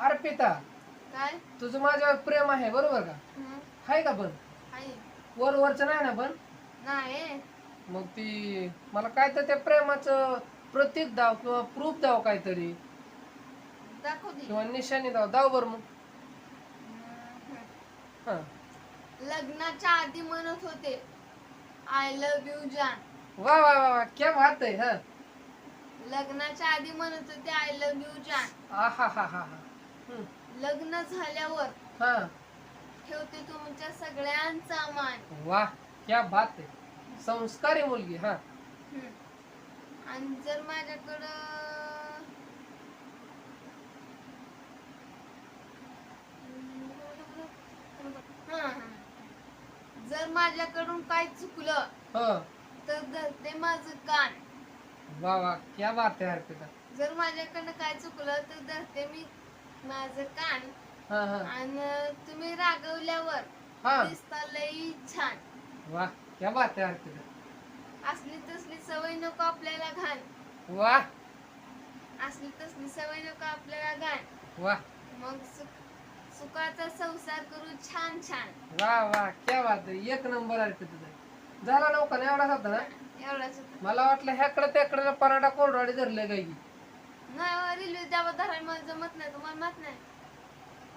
अर्पिता काय? तुझं माझ्यावर प्रेम आहे बरोबर का? हं? आहे का पण? आहे वर वरचं नाही ना पण? नाही. मग ती मला काय तर त्या प्रेमाचं प्रतीक दाव किंवा प्रूफ दाव काहीतरी. दाखव दे किंवा निशाणी दाव. दाव बर मग. हं. हा. लग्नाच्या आधी म्हणत होते आय लव्ह यू जान वा वा वा वा. क्या बात आहे हा. लग्नाच्या आधी म्हणत होते आय लव्ह यू जान आ हा हा हा हा. लग्न झाल्यावर हा. ठेवते तुमच्या सगळ्यांचा मान. वा क्या बात आहे. संस्कारी मुलगी हा. हं. आणि जर माझ्याकडं हं. जर माझ्याकडून काय चुकलं ह. तर धरते माझं कान. वा वा क्या बात आहे अर्पिता. जर माझ्याकडनं काय चुकलं तर धरते मी माझं कान हा हा. आणि तुम्ही रागवल्यावर हा. दिसता लई छान. वा क्या बात आहे अर्पिता. असली तसली सवय नको आपल्याला घाण. वा. असली तसली सवय नको आपल्याला घाण. वा. मग सुख सुखाचा संसार करू छान छान. वा वा क्या बात आहे. एक नंबर अर्पिता झाला नव्हता ना एवढाच होता ना? एवढाच. मला वाटलं ह्याकडे त्याकडे पराठा कोरडवाडी धरले गाई नाही द्यावा धरायला मला जमत नाही तुम्हाला माहीत नाही?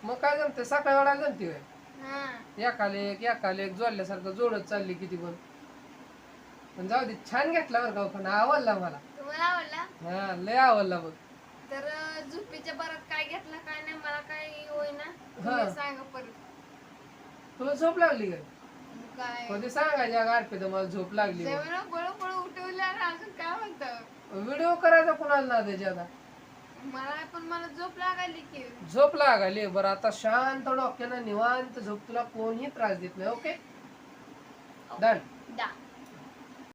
मग काय जमते? सकाळी वेळा जमते होय. हा. एकाले एक एकाले एक जोडल्यासारखं जोडत चालली किती पण. पण जाऊ दे छान घेतला बरं का पण आवडला मला. तुम्हाला आवडला? हा लय आवडला बघ. तर अं, झोपेच्या परत काय घेतलं काय नाही मला काय होईना. हा. तुम्ही सांगा परत. तुला झोप लागली काय काय? कधी सांगायची अगं अर्पिता मला झोप लागली जेवण बळ बळ उठवलं आणि अजून काय म्हणतं? व्हिडिओ करायचा कुणाला ना त्याची आता मला पण मला झोप लागायली की. झोप लागाली बरं आता शांत डोक्यानं निवांत झोप. तुला कोणीही त्रास देत नाही ओके? डन दा